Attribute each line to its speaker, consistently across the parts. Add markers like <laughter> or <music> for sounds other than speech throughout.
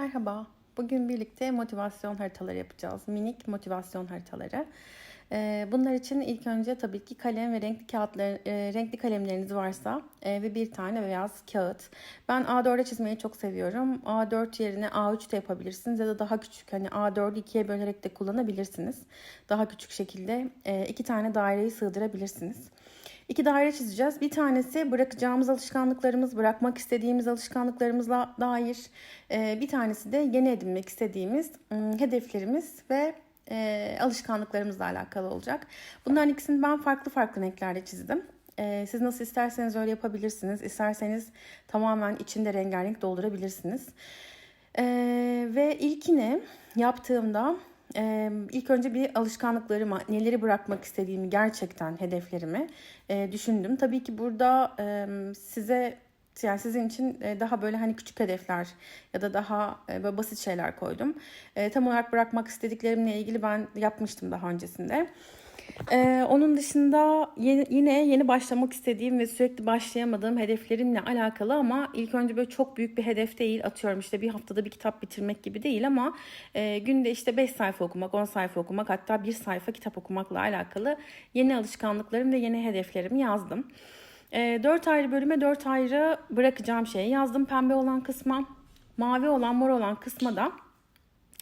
Speaker 1: Merhaba. Bugün birlikte motivasyon haritaları yapacağız. Minik motivasyon haritaları. Ee, Bunlar için ilk önce tabii ki kalem ve renkli kağıtlar, e, renkli kalemleriniz varsa e, ve bir tane beyaz kağıt. Ben A4'e çizmeyi çok seviyorum. A4 yerine A3 de yapabilirsiniz ya da daha küçük hani A4'ü ikiye bölerek de kullanabilirsiniz. Daha küçük şekilde e, iki tane daireyi sığdırabilirsiniz. İki daire çizeceğiz. Bir tanesi bırakacağımız alışkanlıklarımız, bırakmak istediğimiz alışkanlıklarımızla dair. Ee, Bir tanesi de yeni edinmek istediğimiz ım, hedeflerimiz ve e, alışkanlıklarımızla alakalı olacak. Bunların ikisini ben farklı farklı renklerde çizdim. Ee, Siz nasıl isterseniz öyle yapabilirsiniz. İsterseniz tamamen içinde rengarenk doldurabilirsiniz. Ee, ve ilkini yaptığımda e, ilk önce bir alışkanlıklarımı, neleri bırakmak istediğimi gerçekten hedeflerimi e, düşündüm. Tabii ki burada e, size yani sizin için daha böyle hani küçük hedefler ya da daha böyle basit şeyler koydum. E, tam olarak bırakmak istediklerimle ilgili ben yapmıştım daha öncesinde. Ee, onun dışında yeni, yine yeni başlamak istediğim ve sürekli başlayamadığım hedeflerimle alakalı ama ilk önce böyle çok büyük bir hedef değil atıyorum işte bir haftada bir kitap bitirmek gibi değil ama e, günde işte 5 sayfa okumak 10 sayfa okumak hatta bir sayfa kitap okumakla alakalı yeni alışkanlıklarım ve yeni hedeflerimi yazdım. E, 4 ayrı bölüme 4 ayrı bırakacağım şeyi yazdım pembe olan kısma mavi olan mor olan kısma da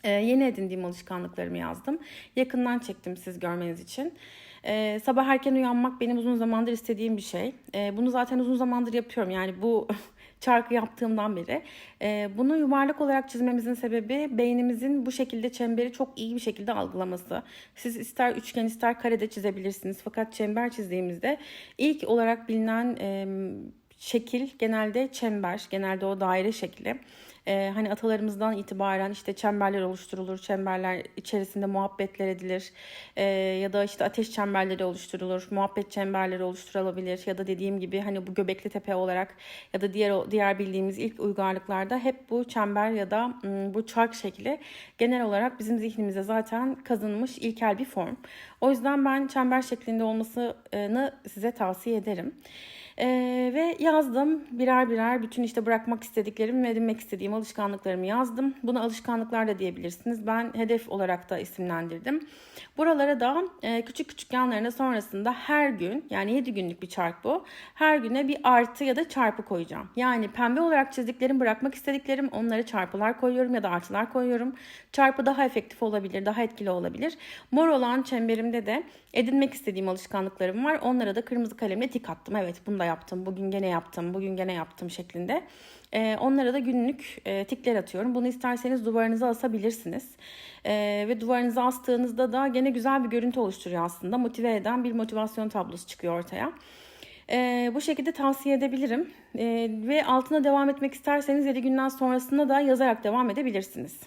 Speaker 1: ee, yeni edindiğim alışkanlıklarımı yazdım. Yakından çektim siz görmeniz için. Ee, sabah erken uyanmak benim uzun zamandır istediğim bir şey. Ee, bunu zaten uzun zamandır yapıyorum. Yani bu <laughs> çarkı yaptığımdan beri. Ee, bunu yuvarlak olarak çizmemizin sebebi beynimizin bu şekilde çemberi çok iyi bir şekilde algılaması. Siz ister üçgen ister karede çizebilirsiniz. Fakat çember çizdiğimizde ilk olarak bilinen e, şekil genelde çember. Genelde o daire şekli. Ee, hani atalarımızdan itibaren işte çemberler oluşturulur, çemberler içerisinde muhabbetler edilir Ee, ya da işte ateş çemberleri oluşturulur, muhabbet çemberleri oluşturulabilir ya da dediğim gibi hani bu Göbekli Tepe olarak ya da diğer diğer bildiğimiz ilk uygarlıklarda hep bu çember ya da ım, bu çark şekli genel olarak bizim zihnimize zaten kazınmış ilkel bir form. O yüzden ben çember şeklinde olmasını size tavsiye ederim. Ee, ve yazdım birer birer bütün işte bırakmak istediklerim ve edinmek istediğim alışkanlıklarımı yazdım. Bunu alışkanlıklar da diyebilirsiniz. Ben hedef olarak da isimlendirdim. Buralara da e, küçük küçük yanlarına sonrasında her gün yani 7 günlük bir çark bu. Her güne bir artı ya da çarpı koyacağım. Yani pembe olarak çizdiklerim bırakmak istediklerim onlara çarpılar koyuyorum ya da artılar koyuyorum. Çarpı daha efektif olabilir, daha etkili olabilir. Mor olan çemberimde de edinmek istediğim alışkanlıklarım var. Onlara da kırmızı kalemle tik attım. Evet bunu da yaptım, bugün gene yaptım, bugün gene yaptım şeklinde. E, onlara da günlük e, tikler atıyorum. Bunu isterseniz duvarınıza asabilirsiniz. E, ve duvarınıza astığınızda da gene güzel bir görüntü oluşturuyor aslında. Motive eden bir motivasyon tablosu çıkıyor ortaya. E, bu şekilde tavsiye edebilirim. E, ve altına devam etmek isterseniz 7 günden sonrasında da yazarak devam edebilirsiniz.